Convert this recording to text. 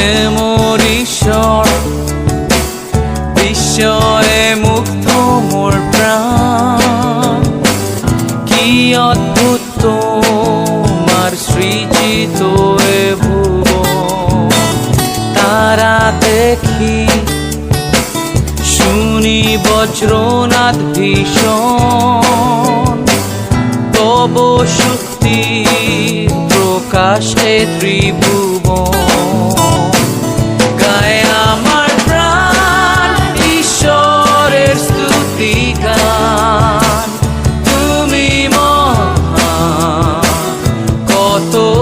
সৌন্দৰ্যৰ বিস্ময়ে মুগ্ধ মোৰ প্ৰাণ কি অদ্ভুত তোমার সৃজিত এ ভুবন। তারা দেখি শুনি বজ্রনাথ ভীষণ। তব শক্তি প্রকাশে ত্রিভুবন। motor.